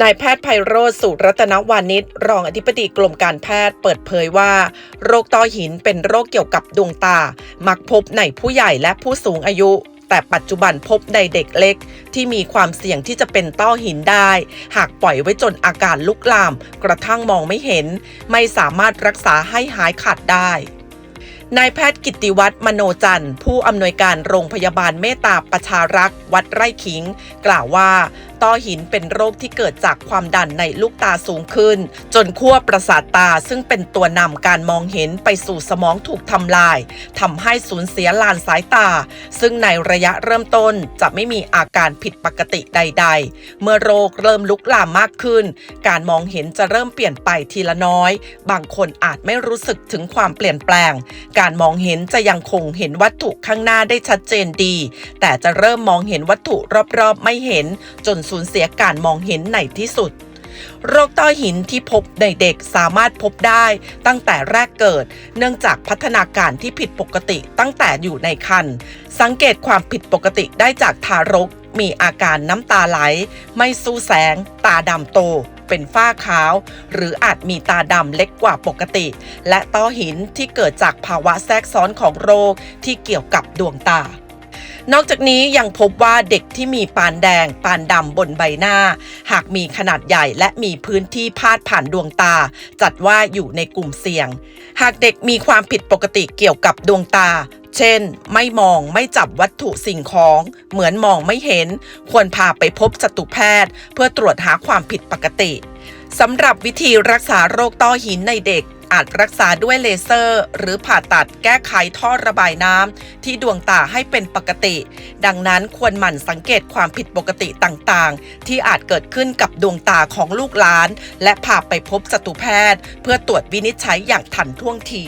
นายแพทย์ไพโรธสุรัตนวานิชรองอธิบดีกรมการแพทย์เปิดเผยว่า โรคต้อหินเป็นโรคเกี่ยวกับดวงตา มักพบในผู้ใหญ่และผู้สูงอายุแต่ปัจจุบันพบในเด็กเล็ก ที่มีความเสี่ยงที่จะเป็นต้อหินได้ หากปล่อยไว้จนอาการลุกลาม กระทั่งมองไม่เห็น ไม่สามารถรักษาให้หายขาดได้นายแพทย์กิติวัฒน์มโนจันทร์ ผู้อำนวยการโรงพยาบาลเมตตาประชารักษ์วัดไร่ขิง กล่าวว่า ต้อหินเป็นโรคที่เกิดจากความดันในลูกตาสูงขึ้น จนขั้วประสาทตาซึ่งเป็นตัวนำการมองเห็นไปสู่สมองถูกทำลายทำให้สูญเสียลานสายตา ซึ่งในระยะเริ่มต้นจะไม่มีอาการผิดปกติใด ๆ เมื่อโรคเริ่มลุกลามมากขึ้น การมองเห็นจะเริ่มเปลี่ยนไปทีละน้อย บางคนอาจไม่รู้สึกถึงความเปลี่ยนแปลง การมองเห็นจะยังคงเห็นวัตถุข้างหน้าได้ชัดเจนดี แต่จะเริ่มมองเห็นวัตถุรอบๆ ไม่เห็นจนสูญเสียการมองเห็นในที่สุด โรคต้อหินที่พบในเด็กสามารถพบได้ตั้งแต่แรกเกิด เนื่องจากพัฒนาการที่ผิดปกติตั้งแต่อยู่ในครรภ์สังเกตความผิดปกติได้จากทารก มีอาการน้ำตาไหล ไม่สู้แสง ตาดำโตเป็นฝ้าขาว หรืออาจมีตาดำเล็กกว่าปกติ และต้อหินที่เกิดจากภาวะแทรกซ้อนของโรคที่เกี่ยวกับดวงตา นอกจากนี้ยังพบว่าเด็กที่มีปานแดง ปานดำบนใบหน้า หากมีขนาดใหญ่และมีพื้นที่พาดผ่านดวงตา จัดว่าอยู่ในกลุ่มเสี่ยง หากเด็กมีความผิดปกติเกี่ยวกับดวงตาเช่น ไม่มองไม่จับวัตถุสิ่งของ เหมือนมองไม่เห็น ควรพาไปพบสัตวแพทย์ เพื่อตรวจหาความผิดปกติสำหรับวิธีรักษาโรคต้อหินในเด็ก อาจรักษาด้วยเลเซอร์ หรือผ่าตัดแก้ไขท่อระบายน้ำที่ดวงตาให้เป็นปกติ ดังนั้นควรหมั่นสังเกตความผิดปกติต่างๆ ที่อาจเกิดขึ้นกับดวงตาของลูกหลาน และพาไปพบสัตวแพทย์ เพื่อตรวจวินิจฉัยอย่างทันท่วงที